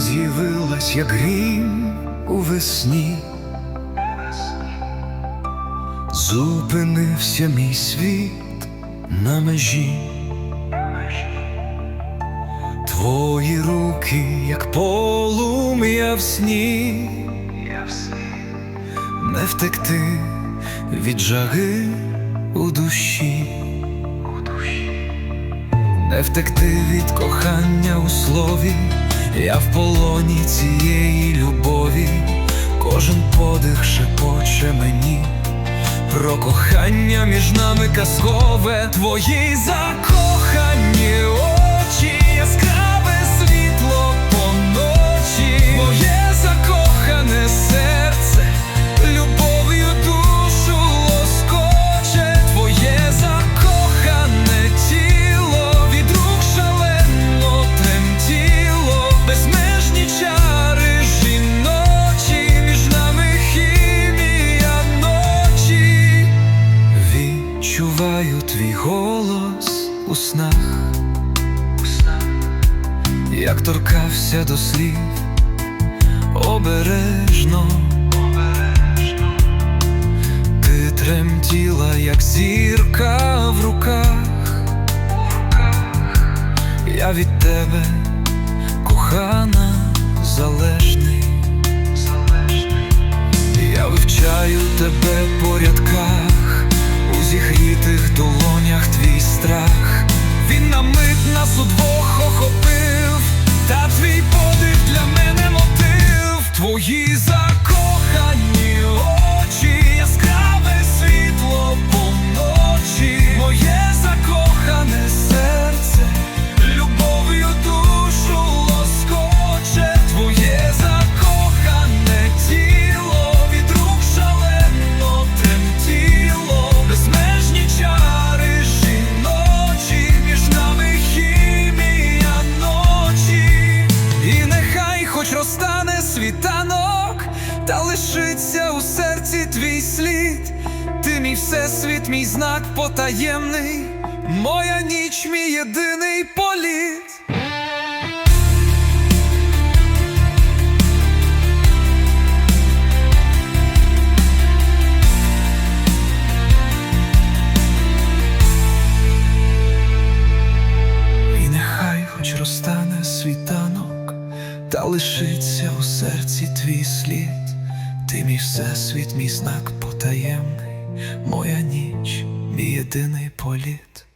з'явилась, як грім у весні. Зупинився мій світ на межі. Твої руки, як полум'я в сні, не втекти від жаги у душі, не втекти від кохання у слові, я в полоні цієї любові, кожен подих шепоче мені. Про кохання між нами казкове, твої закохані твій голос у снах, у снах, як торкався до слів обережно, обережно, ти тремтіла, як зірка в руках, я від тебе, нас удвох охопив, та твій подих для мене мотив. Твої закохані світанок, та лишиться у серці твій слід, ти мій всесвіт, мій знак потаємний, моя ніч, мій єдиний політ. І нехай хоч розтане світанок, та лишиться у серці твій слід, ти мій всесвіт, мій знак потаємний, моя ніч, мій єдиний політ.